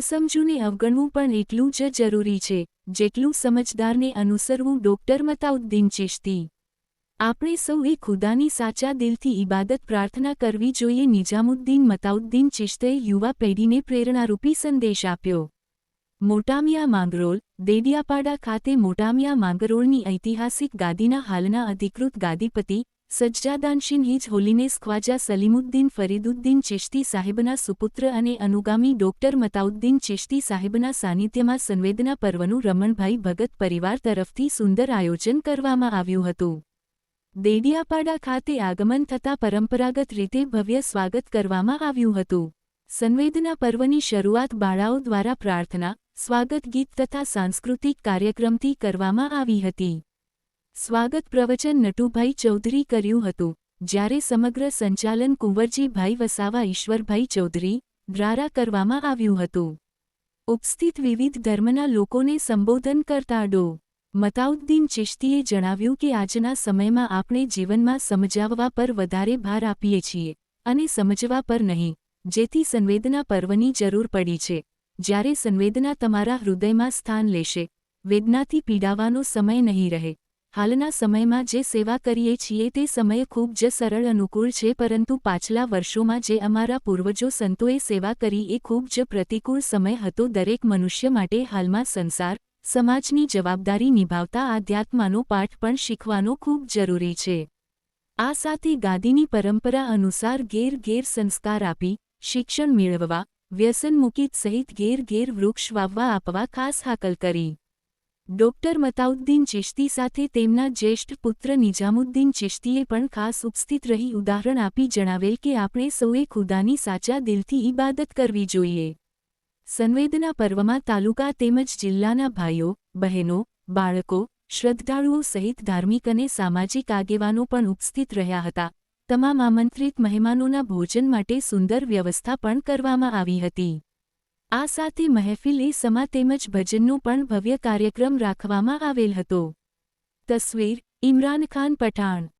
અણસમજુને અવગણવું પણ એટલું જ જરૂરી છે, જેટલું સમજદારને અનુસરવું ડોક્ટર મતાઉદ્દીન ચિશ્તી. આપણે સૌએ ખુદાની સાચા દિલથી ઇબાદત પ્રાર્થના કરવી જોઈએ નિજામુદ્દીન મતાઉદ્દીન ચિશ્તએ યુવા પેઢીને પ્રેરણારૂપી સંદેશ આપ્યો. મોટામિયા માંગરોળ, દેડિયાપાડા ખાતે મોટામિયા માંગરોળની ઐતિહાસિક ગાદીના હાલના અધિકૃત ગાદીપતિ સજ્જાદાનશીન હિજ હોલીનેસ ખ્વાજા સલીમુદ્દીન ફરીદુદ્દીન ચિશ્તી સાહેબના સુપુત્ર અને અનુગામી ડોક્ટર મતાઉદ્દીન ચિશ્તી સાહેબના સાનિધ્યમાં સંવેદના પર્વનું રમણભાઈ ભગત પરિવાર તરફથી સુંદર આયોજન કરવામાં આવ્યું હતું. દેડિયાપાડા ખાતે આગમન થતાં પરંપરાગત રીતે ભવ્ય સ્વાગત કરવામાં આવ્યું હતું. સંવેદના પર્વની શરૂઆત બાળાઓ દ્વારા પ્રાર્થના, સ્વાગત ગીત તથા સાંસ્કૃતિક કાર્યક્રમથી કરવામાં આવી હતી. સ્વાગત પ્રવચન નટુભાઈ ચૌધરી કર્યું હતું. જ્યારે સમગ્ર સંચાલન કુંવરજીભાઈ વસાવા ઈશ્વરભાઈ ચૌધરી દ્વારા કરવામાં આવ્યું હતું. ઉપસ્થિત વિવિધ ધર્મના લોકોને સંબોધન કરતા ડો. મતાઉદ્દીન ચિશ્તીએ જણાવ્યું કે આજના સમયમાં આપણે જીવનમાં સમજાવવા પર વધારે ભાર આપીએ છીએ અને સમજવા પર નહીં, જેથી સંવેદના પર્વની જરૂર પડી છે. જ્યારે સંવેદના તમારા હૃદયમાં સ્થાન લેશે, વેદનાથી પીડાવાનો સમય નહીં રહે. હાલના સમયમાં જે સેવા કરીએ છીએ તે સમય ખૂબ જ સરળ અનુકૂળ છે, પરંતુ પાછલા વર્ષોમાં જે અમારા પૂર્વજો સંતોએ સેવા કરી એ ખૂબ જ પ્રતિકૂળ સમય હતો. દરેક મનુષ્ય માટે હાલમાં સંસાર, સમાજની જવાબદારી નિભાવતા આધ્યાત્માનો પાઠ પણ શીખવાનો ખૂબ જરૂરી છે. આ સાથે ગાદીની પરંપરા અનુસાર ઘેર ઘેર સંસ્કાર આપી, શિક્ષણ મેળવવા, વ્યસન મુકિત સહિત ઘેર ઘેર વૃક્ષ વાવવા આપવા ખાસ હાકલ કરી. ડોક્ટર મતાઉદ્દીન ચિશ્તી સાથે તેમના જ્યેષ્ઠ પુત્ર નિજામુદ્દીન ચિશ્તીએ પણ ખાસ ઉપસ્થિત રહી ઉદાહરણ આપી જણાવેલ કે આપણે સૌએ ખુદાની સાચા દિલથી ઇબાદત કરવી જોઈએ. સંવેદના પર્વમાં તાલુકા તેમજ જિલ્લાના ભાઈઓ, બહેનો, બાળકો, શ્રદ્ધાળુઓ સહિત ધાર્મિક અને સામાજિક આગેવાનો પણ ઉપસ્થિત રહ્યા હતા. તમામ આમંત્રિત મહેમાનોના ભોજન માટે સુંદર વ્યવસ્થા પણ કરવામાં આવી હતી. આ સાથે મહેફિલ એ સમા તેમજ ભજનનો પણ ભવ્ય કાર્યક્રમ રાખવામાં આવેલ હતો. તસવીર, ઇમરાન ખાન પઠાણ.